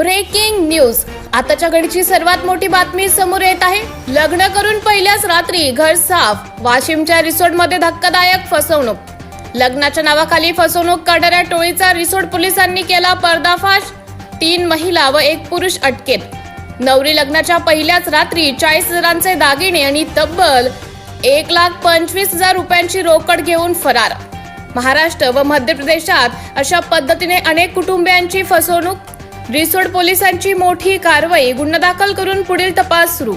Breaking news. आताच्या घडीची सर्वात मोठी बातमी समोर येत आहे. लग्न करून पहिल्याच रात्री घर साफ वाशिमच्या रिसोर्टमध्ये धक्कादायक फसवणूक. लग्नाच्या नावाखाली फसवणूक करणाऱ्या टोळीचा रिसोर्ट पोलिसांनी केला पर्दाफाश. तीन महिला व एक पुरुष अटकेत. नवरी लग्नाच्या पहिल्याच रात्री चाळीस हजारांचे दागिने आणि तब्बल एक लाख पंचवीस हजार रुपयांची रोकड घेऊन फरार. महाराष्ट्र व मध्य प्रदेशात अशा पद्धतीने अनेक कुटुंबियांची फसवणूक रिसोड पोलिसांची मोठी कारवाई गुन्हा दाखल करून पुढील तपास सुरू.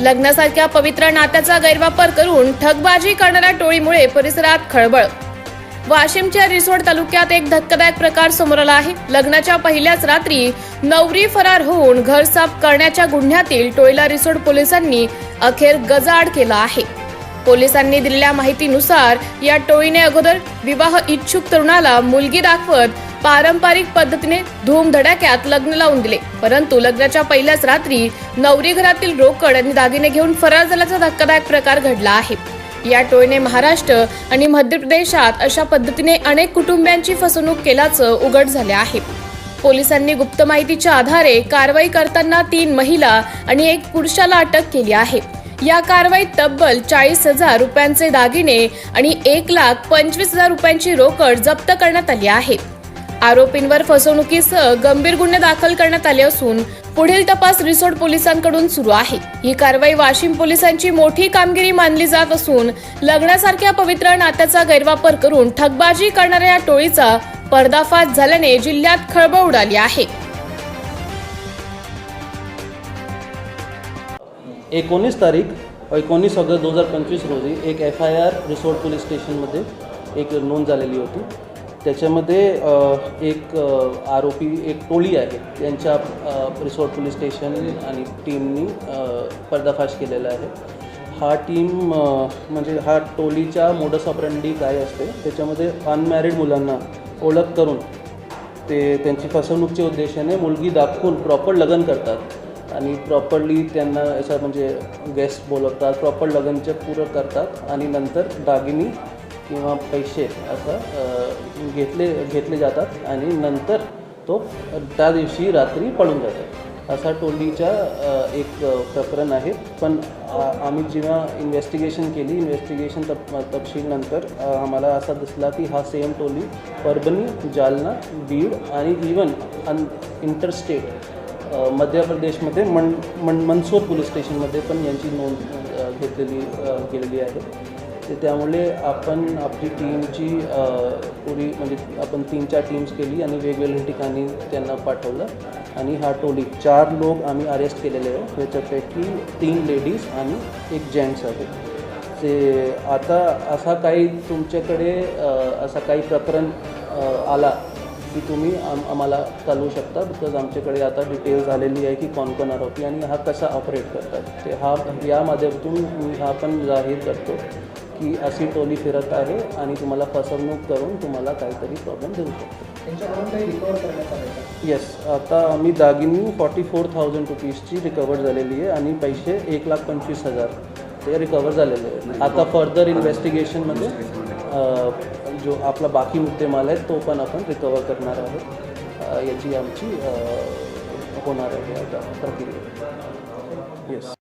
लग्नासारख्या पवित्र नात्याचा गैरवापर करून ठगबाजी करणाऱ्या टोळीमुळे परिसरात खळबळ. वाशिमच्या रिसोड तालुक्यात एक धक्कादायक प्रकार समोर आला आहे. लग्नाच्या पहिल्याच रात्री नवरी फरार होऊन घर साफ करण्याच्या गुन्ह्यातील टोळीला रिसोड पोलिसांनी अखेर गजाआड केला आहे. पोलिसांनी दिलेल्या माहितीनुसार या टोळीने अगोदर विवाह इच्छुक तरुणाला मुलगी दाखवत पारंपरिक पद्धतीने धूमधडाक्यात लग्न लावून दिले. परंतु लग्नाच्या पहिल्याच रात्री नवरी घरातील रोकड आणि दागिने घेऊन फरार झाल्याचा धक्कादायक प्रकार घडला आहे. या टोळीने महाराष्ट्र आणि मध्य प्रदेशात अशा पद्धतीने अनेक कुटुंबियांची फसवणूक केल्याचं उघड झाले आहे. पोलिसांनी गुप्त माहितीच्या आधारे कारवाई करताना तीन महिला आणि एक पुरुषाला अटक केली आहे. या कारवाईत तब्बल चाळीस हजार रुपयांचे दागिने आणि एक लाख पंचवीस हजार रुपयांची रोकड जप्त करण्यात आली आहे. आरोपींवर फसवणुकीसह गंभीर गुन्हे दाखल करण्यात आले असून पुढील तपास रिसोर्ट पोलिसांकडून सुरू आहे. ही कारवाई वाशिम पोलिसांची मोठी कामगिरी मानली जात असून लग्नासारख्या पवित्र नात्याचा गैरवापर करून ठगबाजी करणाऱ्या या टोळीचा पर्दाफाश झाल्याने जिल्ह्यात खळबळ उडाली आहे. एकोणीस तारीख एकोणीस ऑगस्ट दोन हजार पंचवीस रोजी एक F I R resort police स्टेशनमध्ये एक नोंद झालेली होती. त्याच्यामध्ये एक आरोपी एक टोळी आहे. त्यांच्या रिसोर्ट पोलीस स्टेशन आणि टीमनी पर्दाफाश केलेला आहे. हा टीम म्हणजे हा टोलीच्या मोडस ऑपरेंडी काय असते त्याच्यामध्ये अनमॅरिड मुलांना ओळख करून ते त्यांची फसवणूकच्या उद्देशाने मुलगी दाखवून प्रॉपर लग्न करतात. आणि प्रॉपरली त्यांना अशा म्हणजे गेस्ट बोलवतात प्रॉपर लग्नचे पूरं करतात आणि नंतर दागिनी किंवा पैसे असं घेतले घेतले जातात आणि नंतर तो त्या दिवशी रात्री पळून जातो. असा टोलीचा एक प्रकरण आहे. पण आम्ही जेव्हा इन्व्हेस्टिगेशन केली इन्व्हेस्टिगेशन तप तपशीलनंतर आम्हाला असा दिसला की हा सेम टोली परभणी जालना बीड आणि इवन अन इंटरस्टेट मध्य प्रदेशमध्ये मन मन मनसोर पोलीस स्टेशनमध्ये पण यांची नोंद घेतलेली गेलेली केलेली आहे. ते त्यामुळे आपण आपली टीमची पुरी म्हणजे आपण तीन चार टीम्स केली आणि वेगवेगळ्या ठिकाणी त्यांना पाठवलं. आणि हा टोली चार लोक आम्ही अरेस्ट केलेले आहे त्याच्यापैकी तीन लेडीज आणि एक जेंट्स आहे ते आता असा काही तुमच्याकडे असा काही प्रकरण आला की तुम्ही आम आम्हाला चालवू शकता. बिकॉज आमच्याकडे आता डिटेल्स आलेली आहे की कोण कोण आरोपी आणि हा कसा ऑपरेट करतात. ते हा या माध्यमातून मी हा पण जाहीर करतो की अशी टोली फिरत आहे आणि तुम्हाला फसवणूक करून तुम्हाला काहीतरी प्रॉब्लेम देऊ शकतो. येस आता आम्ही दागिनी फॉर्टी फोर थाउजंड रुपीजची रिकवर झालेली आहे आणि पैसे एक लाख पंचवीस हजार ते रिकवर झालेले आहेत. आता फर्दर इन्व्हेस्टिगेशनमध्ये जो आपला बाकी मुद्देमाल आहे तो पण आपण रिकवर करणार आहोत. याची आमची होणार आहे आता प्रक्रिया येस